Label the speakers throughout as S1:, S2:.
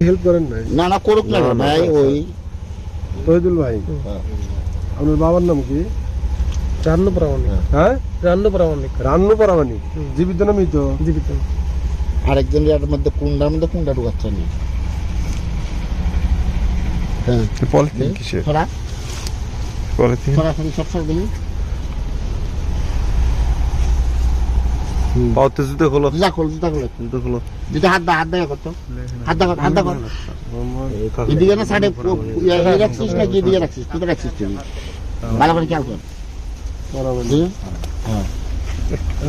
S1: Help করেন নাই
S2: না না করুক না ভাই ওই
S1: তহিদুল ভাই
S2: হ্যাঁ।
S1: আপনার বাবার নাম কি?
S3: রান্নু প্রামাণিক।
S1: হ্যাঁ?
S3: রান্নু প্রামাণিক।
S1: রান্নু পারামানি
S3: হুম।
S1: জীবিত না মৃত?
S3: জীবিত।
S2: আরেকজন এর মধ্যে কুন্ডার মধ্যে কুন্ডা ঢুকাচ্ছে না। হ্যাঁ।
S4: পলিথিন কিসের? পলিথিন?
S2: সব সব
S4: পাওতে জুতো খোলো।
S2: জুতা খোল জুতা খোল।
S4: জুতো খোলো।
S2: জুতা হাত দা হাত দা করতো হাত দা হাত দা কর এদিকে না সাইডে রাখছিস না কি? এদিকে রাখছিস কোথায় রাখছিস তুই ভালো করে খেয়াল কর। বুঝলি? হ্যাঁ।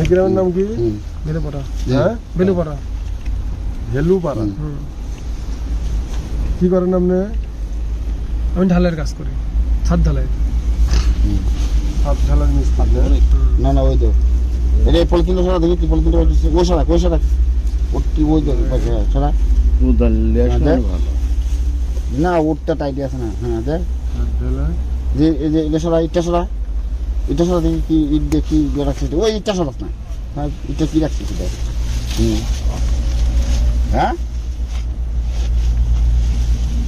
S1: গ্রামের নাম কি।
S3: বেলুপাড়া।
S1: হ্যাঁ?
S3: বেলুপাড়া।
S2: হুম।
S1: কি করেন আপনি?
S3: আমি ঢালের কাজ করি। ছাদ ঢালাই।
S1: ছাদ ঢালাই মিস্ত্রি? না
S2: না ওই তো। এটা এই পলিথিনটা সরা দেখি তুই পলিথিনটা ওই ওই সরা ওই সরা ওই তো সরা না ওরটা টাইট আছে না। হ্যাঁ দেখ। যে এই যে এটা সরা ইটটা সরা ইটটা সরা দেখি কি ইট দেখি ইয়ে রাখছিস ওই ইটটা সরাস না। হ্যাঁ ইটটা কি রাখছিস এটা হুম। হ্যাঁ?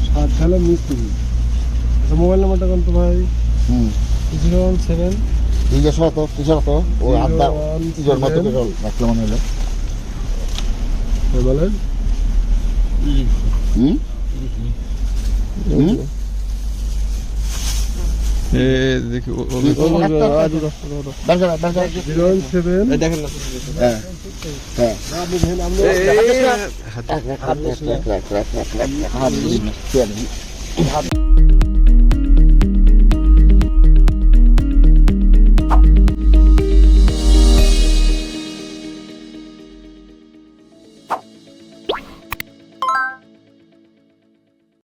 S1: সাত মিস্ত্রি আচ্ছা মোবাইল নাম্বারটা কোন তো ভাই?
S2: হুম।
S3: Zero one seven
S1: 이게
S2: 셔터, 이
S4: 셔터. 오,
S2: 아빠, 이제
S1: 얼마 또
S2: 그걸
S1: 맡겨만
S2: 해라. 얼마래? 응? 응? এ দেখি দেখেন